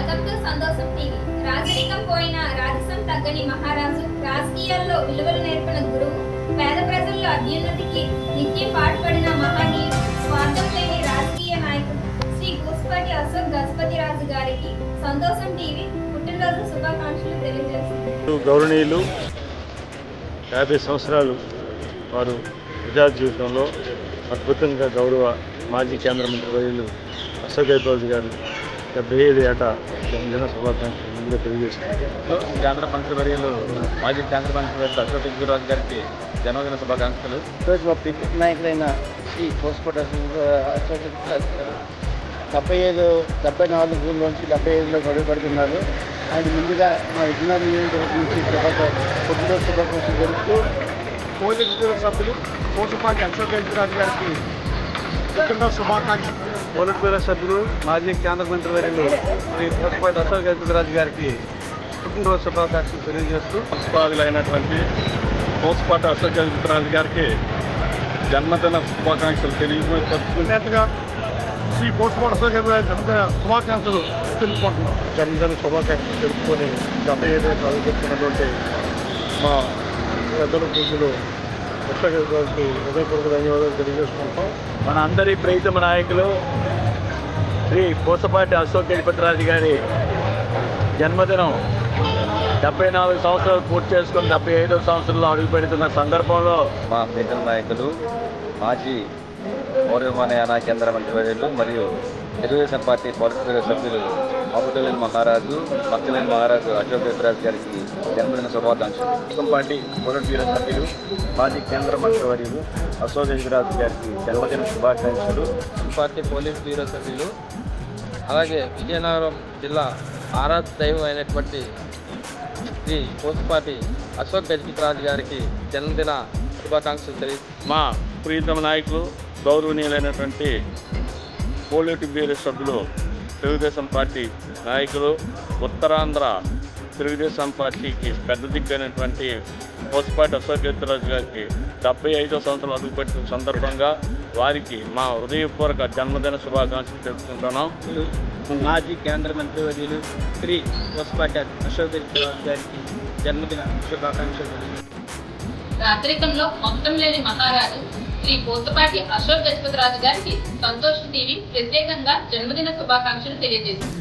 Welcome to Santosham TV. రాజరికం పోయిన రాజసం తగ్గని మహారాజు రాజకీయాల్లో విలువలు నేర్పిన గురువు పేద ప్రజల్లో అభ్యున్నతికి నిత్యం పాటుపడిన మహనీయుడు స్వార్థం లేని రాజకీయ నాయకుడు శ్రీ గుస్పటి అశోక్ గజపతి రాజు గారికి సంతోషం టీవీ పుట్టినరోజు శుభాకాంక్షలు తెలియజేస్తుంది. గౌరవనీయులు యాభై సంవత్సరాలు వారు ప్రజా జీవితంలో అద్భుతంగా గౌరవ మాజీ కేంద్ర మంత్రి వర్యులు అశోక్ గజపతి గారు డెబ్బై ఐదు ఏట? జన్మదిన శుభాకాంక్షలు ముందుగా తెలియజేస్తున్నారు కేంద్ర మంత్రి వర్యులు మాజీ కేంద్ర మంత్రి వర్యులు అశోక్ గారికి జన్మదిన శుభాకాంక్షలు. ఈరోజు మా పిక్ నాయకులైన శ్రీ పోస్పోర్ట్ డెబ్బై ఐదు డెబ్బై నాలుగులోంచి డెబ్బై ఐదులో గడువు పడుతున్నారు ఆయన ముందుగా మా విజయనగరం నియోజకవర్గం నుంచి పుట్టినరోజు శుభాకాంక్షలు జరుపుతూ పోలీస్ సభ్యులు కోసపాటి అశోక్ గజరాజు గారికి పుట్టినరోజు శుభాకాంక్షలు. పోలిట్ బ్యూరో సభ్యులు మాజీ కేంద్ర మంత్రి వర్యులు శ్రీ పోసపాటి అశోక్ గజపతిరాజు గారికి పుట్టినరోజు శుభాకాంక్షలు తెలియజేస్తూ పుష్పాదులైనటువంటి కోసపాటి అశోక్ గజపతిరాజు గారికి జన్మదిన శుభాకాంక్షలు తెలియజేస్తూ నేతగా శ్రీ కోసపాటి అశోక్ గజరాజు జన్మదిన శుభాకాంక్షలు తెలుపుకుంటున్నాం. జన్మదిన శుభాకాంక్షలు తెలుపుకొని డెబ్బై ఐదు ఏళ్ళు చెప్తున్నటువంటి మా పెద్దల పూజలు అశోక్ గజపతిరాజుకి హృదయపూర్వక ధన్యవాదాలు తెలియజేసుకుంటాం. మన అందరి ప్రీతమ నాయకులు శ్రీ కోసపాటి అశోక్ గజపతిరాజు గారి జన్మదినం డెబ్బై నాలుగు సంవత్సరాలు పూర్తి చేసుకుని డెబ్బై ఐదో సంవత్సరంలో అడుగు పెడుతున్న సందర్భంలో మా ప్రీతం నాయకులు మాజీ పౌరవిమానయాన కేంద్ర మంత్రివర్యులు మరియు తెలుగుదేశం పార్టీ పాలిట్ సభ్యులు అబుదలేని మహారాజు భక్తులేని మహారాజు అశోక్ గజరాజ్ గారికి జన్మదిన శుభాకాంక్షలు. తెలుగుదేశం పార్టీ పాలిట్ బ్యూరో సభ్యులు మాజీ కేంద్ర మంత్రివర్యులు అశోక్ గజరాజ్ గారికి జన్మదిన శుభాకాంక్షలు. పార్టీ పోలీస్ బ్యూరో సభ్యులు అలాగే విజయనగరం జిల్లా ఆరాధ దైవం అయినటువంటి శ్రీ కోసపాటి అశోక్ గజపతిరాజు గారికి జన్మదిన శుభాకాంక్షలు తెలియ మా ప్రీతమ నాయకులు గౌరవనీయులైనటువంటి పోలిట్ బ్యూరో సభ్యులు తెలుగుదేశం పార్టీ నాయకులు ఉత్తరాంధ్ర తెలుగుదేశం పార్టీకి పెద్ద దిగ్గైనటువంటి పోస్పాటి అశోక్ గారికి డెబ్బై ఐదో సంవత్సరం అడుగుపెట్టిన సందర్భంగా వారికి మా హృదయపూర్వక జన్మదిన శుభాకాంక్షలు తెలుపుకుంటున్నాం. మాజీ కేంద్ర మంత్రివర్యులు శ్రీ పోస్పాటి అశోక్ గారికి జన్మదిన శుభాకాంక్షలు రాత్రికంలో మొత్తం లేని మహారాజు శ్రీ పోతపాటి అశోక్ గజపతిరాజు గారికి సంతోష్ టీవీ ప్రత్యేకంగా జన్మదిన శుభాకాంక్షలు తెలియజేసింది